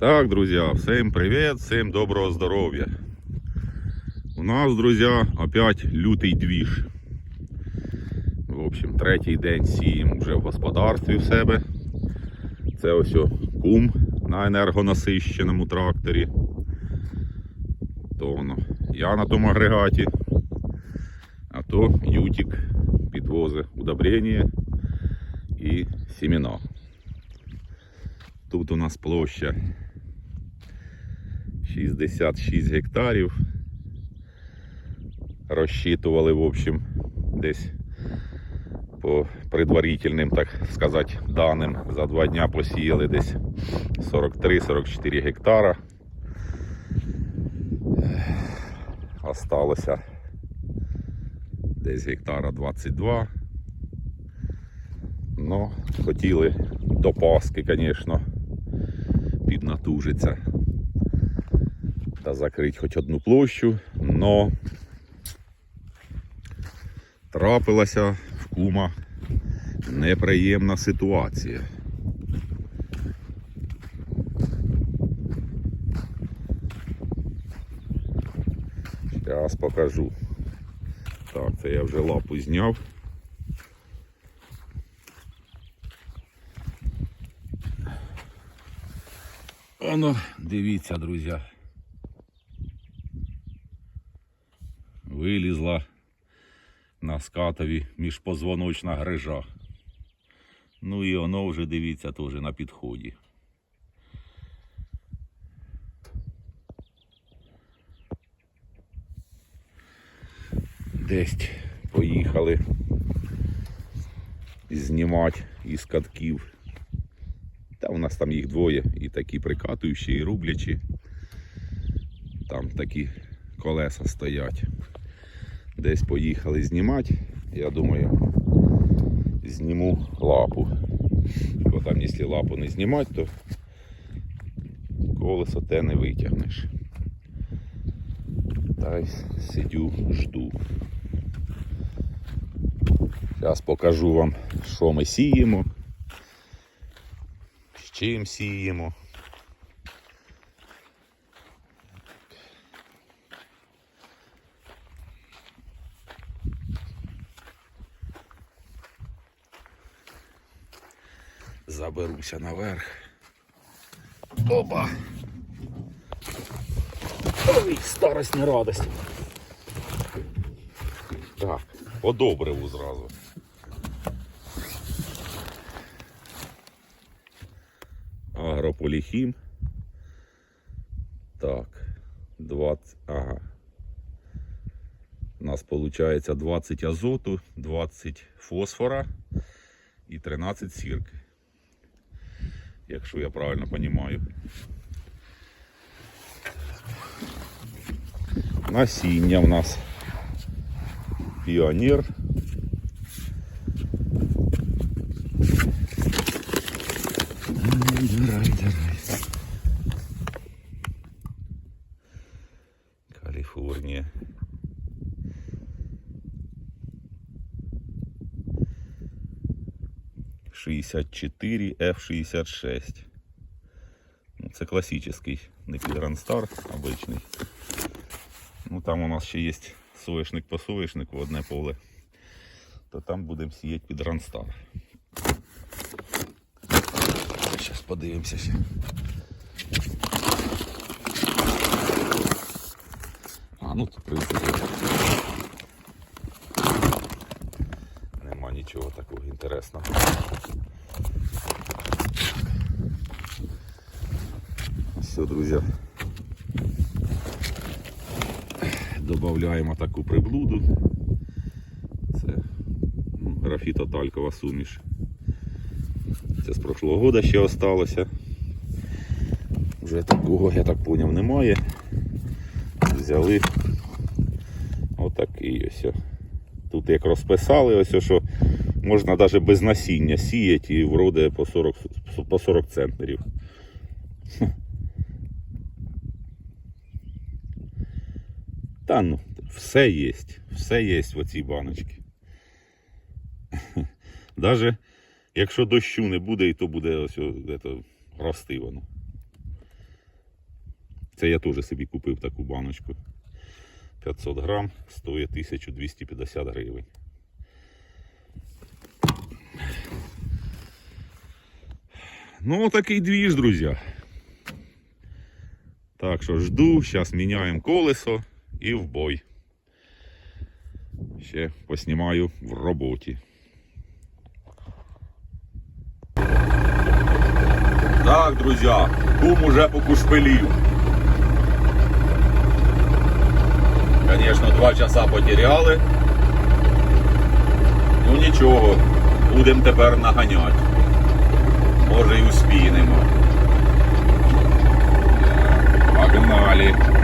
Так, друзья, всем привет, всем доброго здоровья. У нас, друзья, опять лютий двіж. В общем, третій день сіємо вже в господарстві в себе. Це ось кум на енергонасищеному тракторі. То воно я на тому агрегаті, а то ютик підвозить удобрення і семена. Тут у нас площа 66 гектарів. Розчитували, в общем, десь по предварительним, так сказати, даним. За два дня посіяли десь 43-44 гектара. Осталося десь гектара 22. Ну, хотіли до Паски, звісно, піднатужиться та закрити хоч одну площу, но трапилася в кума неприємна ситуація. Зараз покажу. Так, це я вже лапу зняв. Оно, дивіться, друзі. На скатові міжпозвоночна грижа. Ну і воно вже дивіться теж на підході. Десь поїхали знімати із катків. Та у нас там їх двоє, і такі прикатуючі, і рублячі. Там такі колеса стоять. Десь поїхали знімати. Я думаю, зніму лапу. Бо там, якщо лапу не знімати, то колесо те не витягнеш. Та й сидю, жду. Зараз покажу вам, що ми сіємо з чим сіємо. Заберуся наверх. Опа! Ой, старость не радость. Так, по добриву зразу. Агрополіхім. Так, 20. Ага. У нас виходить 20 азоту, 20 фосфора і 13 сірки. Якщо я правильно розумію. Насіння в нас піонер. Давай, давай. F-54, F-66. Це класичний Nikon Star обичний. Ну, Там у нас ще є соєшник по соєшнику, одне поле, то там будемо сіяти під Ранстар. Зараз подивимося. А, ну тут в нема нічого такого інтересного. Все, друзі. Добавляємо таку приблуду. Це ну, графітоталькова суміш. Це з прошлого года ще осталося. Вже такого, я так зрозумів, немає. Взяли отакий ось. Тут як розписали, ось що можна навіть без насіння сіяти і вроде по 40, по 40 центнерів. Ну, все є, все є в оцій баночці. Даже якщо дощу не буде, і то буде ось о, ето, рости воно. Це я теж собі купив таку баночку. 500 грам стоїть 1250 гривень. Ну, такий двіж, друзі. Так що жду, зараз міняємо колесо і в бой. Ще поснімаю в роботі. Так, друзі, кум уже покушпилів. Звісно, два часа потеряли. Ну нічого, будемо тепер наганяти. Може і успінемо. Погнали.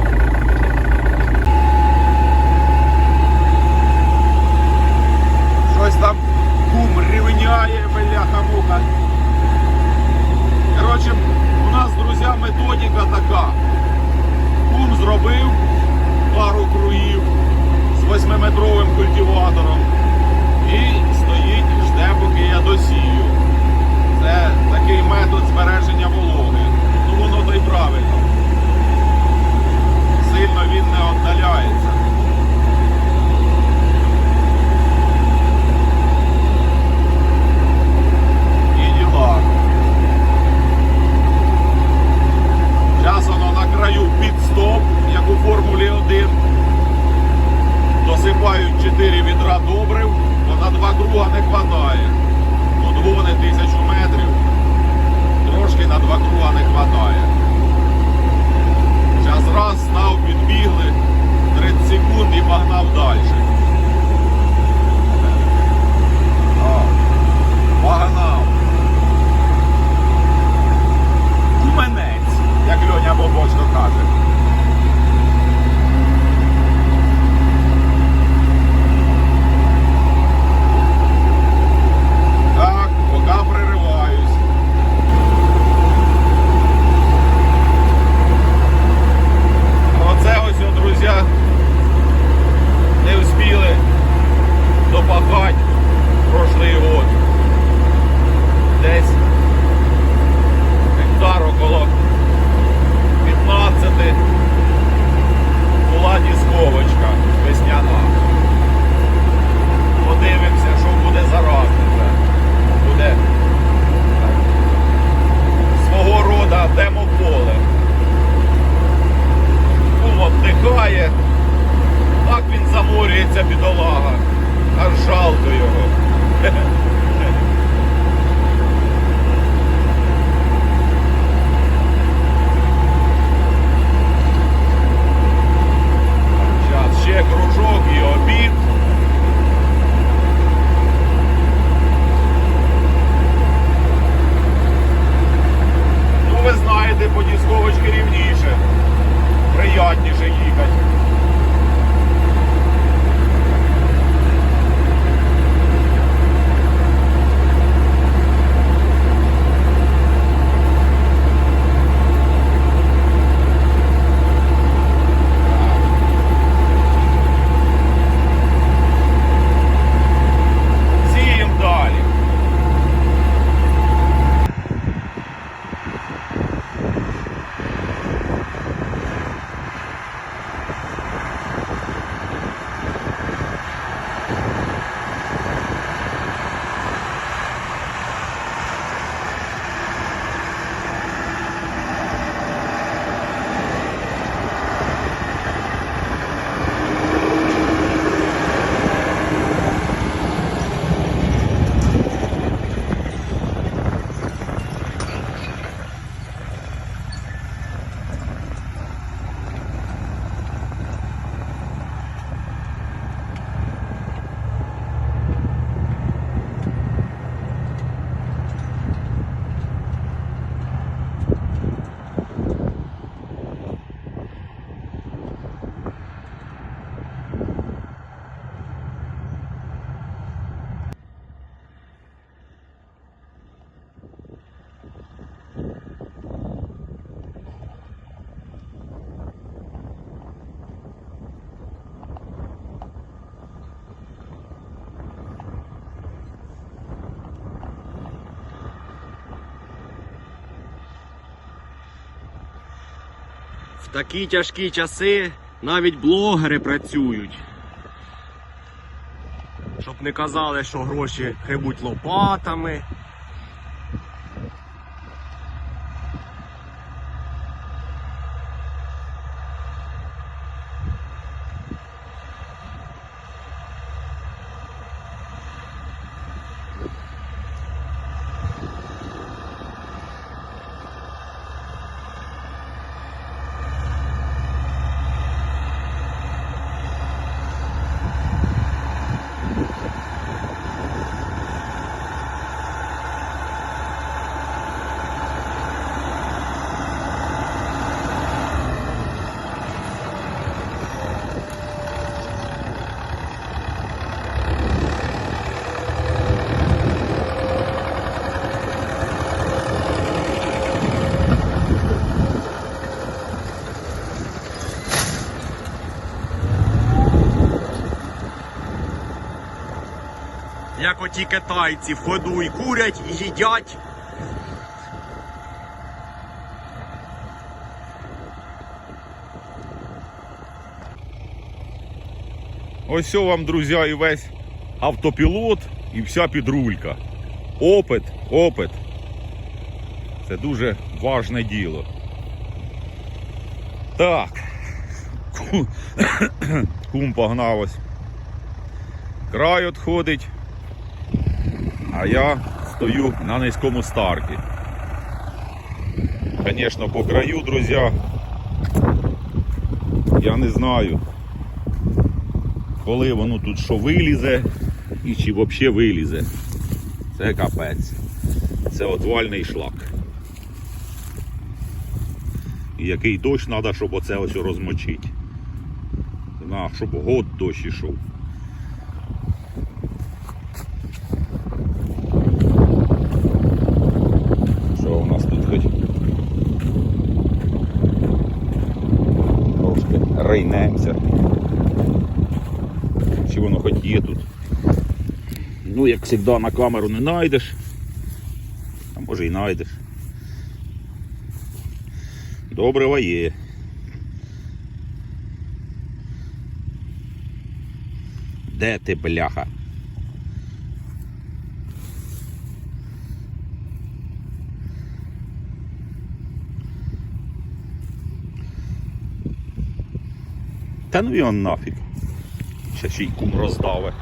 Такі тяжкі часи навіть блогери працюють. Щоб не казали, що гроші хибуть лопатами. Оті китайці в ходу і курять, і їдять. Ось вам, друзі, і весь автопілот і вся підрулька. Опит, опит. Це дуже важне діло. Так. Ку- Кум погнав ось. Край відходить. А я стою на низькому старті. Звісно, по краю, друзі. Я не знаю коли воно тут що вилізе і чи взагалі вилізе. Це капець. Це отвальний шлак. І який дощ треба, щоб оце ось розмочити. Щоб год дощ ішов. Що у нас тут хоч? Трошки чи воно хоч є тут. Ну, як завжди, на камеру не знайдеш. А може і знайдеш. Добрива є. Де ти, бляха? Та ну його нафіг. Ще ще й кум роздаве.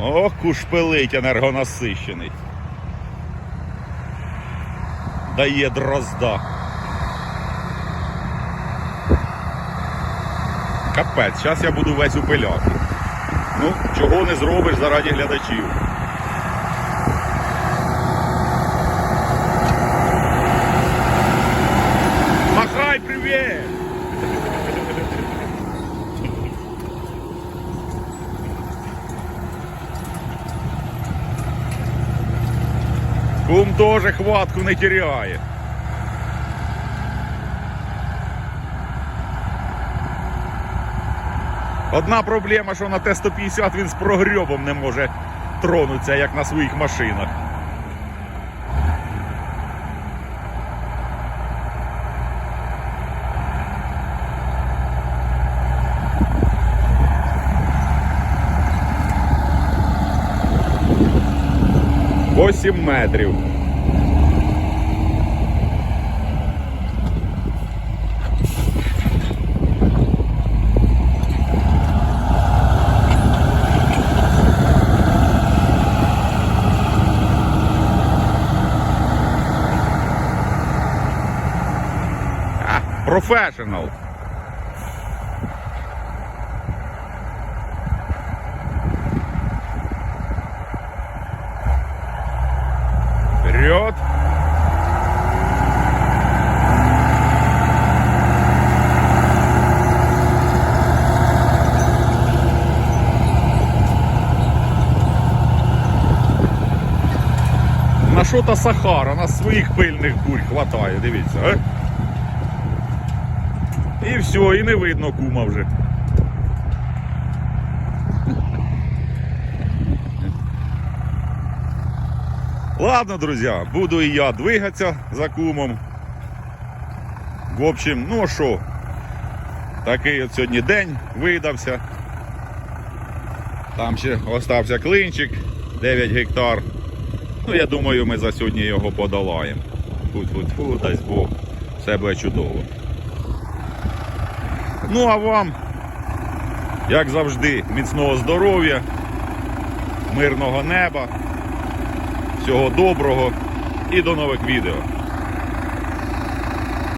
Ох, кушпилить енергонасищений. Дає дрозда. Капець, зараз я буду весь упиляти. Ну, чого не зробиш заради глядачів. Тоже хватку не теряє. Одна проблема, що на Т-150 він з прогрьобом не може тронутися, як на своїх машинах. Восім метрів. Професіонал. Вперед. На що та Сахара? На своїх пильних бурь хватає, дивіться, а? І все, і не видно кума вже. Ладно, друзі, буду і я двигатися за кумом. В общем, ну що, такий от сьогодні день видався. Там ще остався клинчик 9 гектар. Ну, я думаю, ми за сьогодні його подолаємо. Фу-фу-фу, дасть Бог. Все буде чудово. Ну а вам, як завжди, міцного здоров'я, мирного неба, всього доброго і до нових відео.